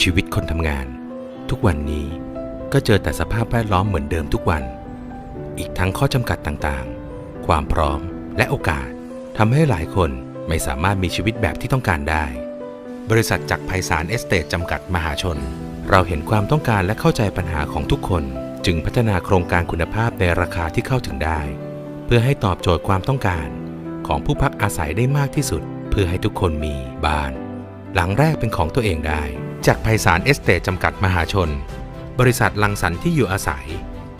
ชีวิตคนทำงาน ทุกวันนี้ก็เจอแต่สภาพแวดล้อมเหมือนเดิมทุกวัน อีกทั้งข้อจำกัดต่างๆ ความพร้อมและโอกาสทำให้หลายคนไม่สามารถมีชีวิตแบบที่ต้องการได้ บริษัทจักรไพศาลเอสเตทจำกัดมหาชน เราเห็นความต้องการและเข้าใจปัญหาของทุกคน จึงพัฒนาโครงการคุณภาพในราคาที่เข้าถึงได้ เพื่อให้ตอบโจทย์ความต้องการ ของผู้พักอาศัยได้มากที่สุด เพื่อให้ทุกคนมีบ้าน หลังแรกเป็นของตัวเองได้ จากไพศาลเอสเตจำกัดมหาชน บริษัทลังสรรค์ที่อยู่อาศัย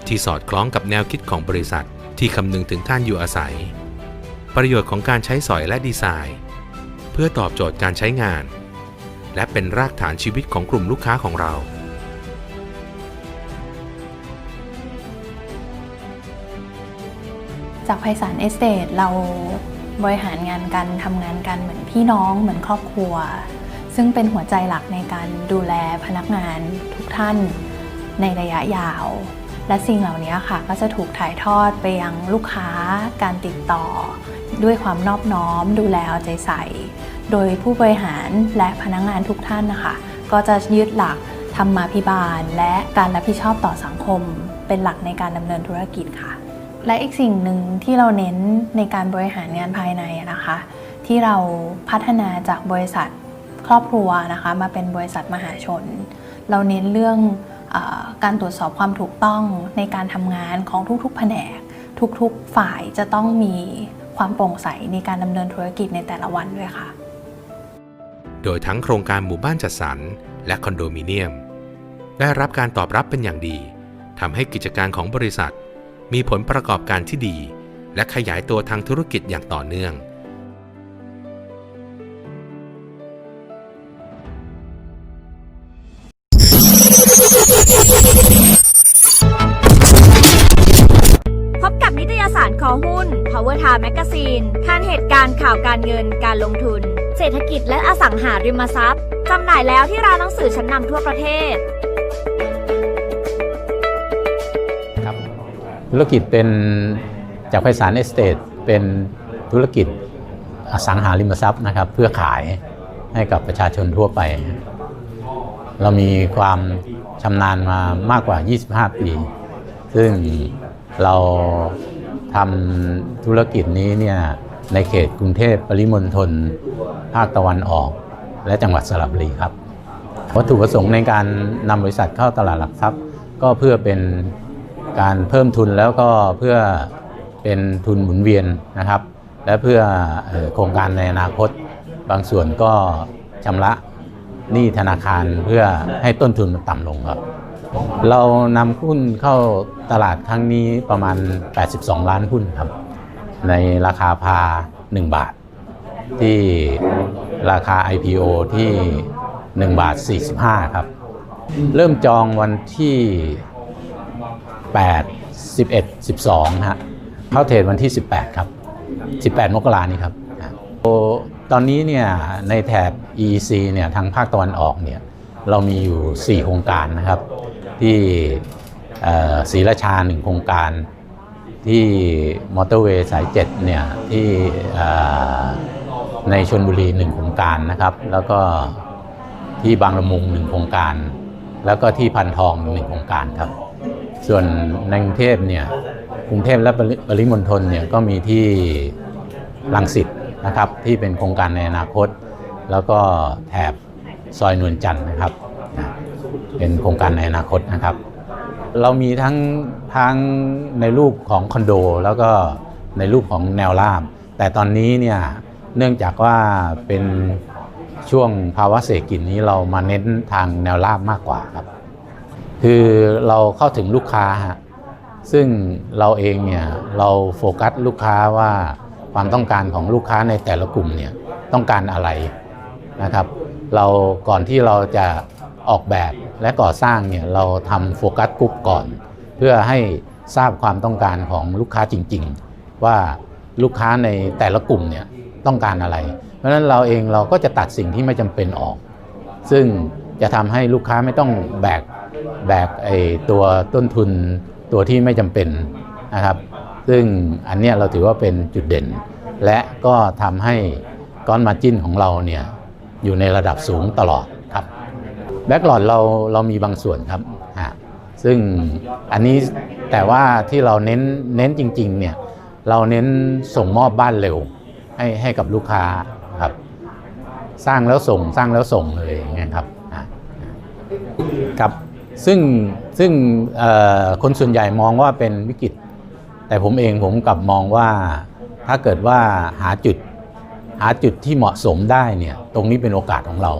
ที่สอดคล้องกับแนวคิดของบริษัทที่คำนึงถึงท่านอยู่อาศัย ประโยชน์ของการใช้สอยและดีไซน์ เพื่อตอบโจทย์การใช้งาน และเป็นรากฐานชีวิตของกลุ่มลูกค้าของเราจากไพศาลเอสเตทเราบริหารงานกันทำงานกันเหมือนพี่น้องเหมือนครอบครัว ซึ่งเป็นหัวใจหลักในการดูแลพนักงานทุกท่านในระยะยาว และสิ่งเหล่านี้ค่ะก็จะถูกถ่ายทอดไปยังลูกค้าการติดต่อ ด้วยความนอบน้อม ดูแลเอาใจใส่ โดยผู้บริหารและพนักงานทุกท่านนะคะ ก็จะยึดหลักธรรมาภิบาล และการรับผิดชอบต่อสังคม เป็นหลักในการดำเนินธุรกิจค่ะ และอีกสิ่งหนึ่งที่เราเน้นในการบริหารงานภายในนะคะ ที่เราพัฒนาจากบริษัท ครอบครัวนะคะมาเป็นบริษัทมหาชน เราเน้นเรื่องอการตรวจสอบความถูกต้องในการทำงานของทุกๆ แผนก ทุกๆฝ่ายจะต้องมีความโปร่งใสในการดำเนินธุรกิจในแต่ละวันด้วยค่ะ โดยทั้งโครงการหมู่บ้านจัดสรรและคอนโดมิเนียม ได้รับการตอบรับเป็นอย่างดีทำให้กิจการของบริษัท มีผลประกอบการที่ดี และขยายตัวทางธุรกิจอย่างต่อเนื่อง Power Time Magazine ทันเหตุการณ์ข่าวการเงินการลงทุน เศรษฐกิจและอสังหาริมทรัพย์จำหน่ายแล้วที่ร้านหนังสือชั้นนำทั่วประเทศ ครับธุรกิจเป็นจากไพศาลเอสเตทเป็นธุรกิจอสังหาริมทรัพย์นะครับ เพื่อขายให้กับประชาชนทั่วไป เรามีความชำนาญมามากกว่า 25 ปี ซึ่งเรา ทำธุรกิจนี้เนี่ยในเขตกรุงเทพปริมณฑลภาคตะวันออก และจังหวัดสระบุรีครับ วัตถุประสงค์ในการนำบริษัทเข้าตลาดหลักทรัพย์ ก็เพื่อเป็นการเพิ่มทุนแล้วก็เพื่อเป็นทุนหมุนเวียนนะครับ และเพื่อโครงการในอนาคต บางส่วนก็ชำระหนี้ธนาคารเพื่อให้ต้นทุนมันต่ำลงครับ เรานำหุ้นเข้าตลาดครั้งนี้ประมาณ 82 ล้านหุ้นครับ ในราคาพา 1 บาท ที่ราคา IPO ที่ 1 บาท 45 ครับ เริ่มจองวันที่ 8 11 12 ฮะ เข้าเทรดวันที่ 18 ครับ 18 มกรานี้ครับ ตอนนี้เนี่ยในแถบ EEC เนี่ยทางภาคตะวันออกเนี่ยเรามีอยู่ 4 โครงการนะครับ ที่ศรีราชา1โครงการที่มอเตอร์เวย์สาย7เนี่ยที่ในชนบุรี1โครงการนะครับ แล้วก็ที่บางละมุง1โครงการ แล้วก็ที่พันทอง1โครงการครับ ส่วนในกรุงเทพเนี่ยกรุงเทพและปริมณฑลเนี่ยก็มีที่ลังสิตนะครับที่เป็นโครงการในอนาคต แล้วก็แถบซอยนวลจันทร์นะครับ เป็นโครงการในอนาคตนะครับ เรามีทั้งทั้งในรูปของคอนโด แล้วก็ในรูปของแนวราบ แต่ตอนนี้เนี่ยเนื่องจากว่าเป็นช่วงภาวะเศรษฐกิจนี้เรามาเน้นทางแนวราบมากกว่าครับ คือเราเข้าถึงลูกค้าฮะซึ่งเราเองเนี่ยเราโฟกัสลูกค้าว่าความต้องการของลูกค้าในแต่ละกลุ่มเนี่ยต้องการอะไรนะครับ เราก่อนที่เราจะ ออกแบบและก่อสร้างเนี่ยเราทำโฟกัสกลุ่มก่อน เพื่อให้ทราบความต้องการของลูกค้าจริง ๆ ว่าลูกค้าในแต่ละกลุ่มเนี่ยต้องการอะไร เพราะฉะนั้นเราเองเราก็จะตัดสิ่งที่ไม่จำเป็นออก ซึ่งจะทำให้ลูกค้าไม่ต้องแบกแบกไอ้ตัวต้นทุนตัวที่ไม่จำเป็นนะครับ ซึ่งอันเนี้ยเราถือว่าเป็นจุดเด่น และก็ทำให้ก้อนมาจิ้นของเราเนี่ยอยู่ในระดับสูงตลอด แบ็กหลอดเราเรามีบางส่วนครับฮะซึ่งอันนี้แต่ว่าที่เราเน้นเน้นจริง ๆ เนี่ย เราเน้นส่งมอบบ้านเร็ว ให้ให้กับลูกค้าครับ สร้างแล้วส่งสร้างแล้วส่งเลยอย่างเงี้ยครับอะครับซึ่งซึ่งเอ่อคนส่วนใหญ่มองว่าเป็นวิกฤต แต่ผมเองผมกลับมองว่าถ้าเกิดว่าหาจุดหาจุดที่เหมาะสมได้เนี่ย ตรงนี้เป็นโอกาสของเรา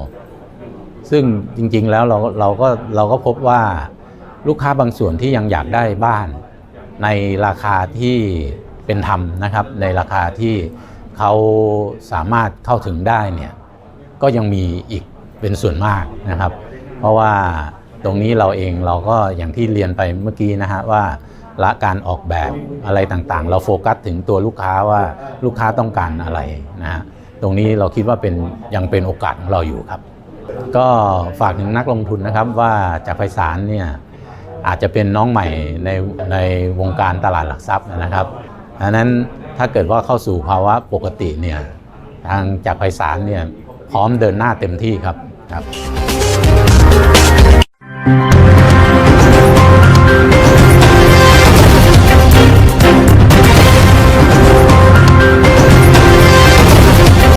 ซึ่งจริงๆแล้วเราเราก็เราก็พบว่าลูกค้าบางส่วนที่ยังอยากได้บ้าน ในราคาที่เป็นธรรมนะครับ ในราคาที่เขาสามารถเข้าถึงได้เนี่ยก็ยังมีอีกเป็นส่วนมากนะครับ เพราะว่าตรงนี้เราเองเราก็อย่างที่เรียนไปเมื่อกี้นะฮะว่าละการออกแบบอะไรต่างๆ เราโฟกัสถึงตัวลูกค้าว่าลูกค้าต้องการอะไรนะฮะตรงนี้เราคิดว่าเป็นยังเป็นโอกาสของเราอยู่ครับ ก็ฝากถึงนักลงทุนนะครับว่าจากไพศาลเนี่ยอาจจะเป็นน้องใหม่ในในวงการตลาดหลักทรัพย์นะครับดังนั้นถ้าเกิดว่าเข้าสู่ภาวะปกติเนี่ยทางจากไพศาลเนี่ยพร้อมเดินหน้าเต็มที่ครับครับ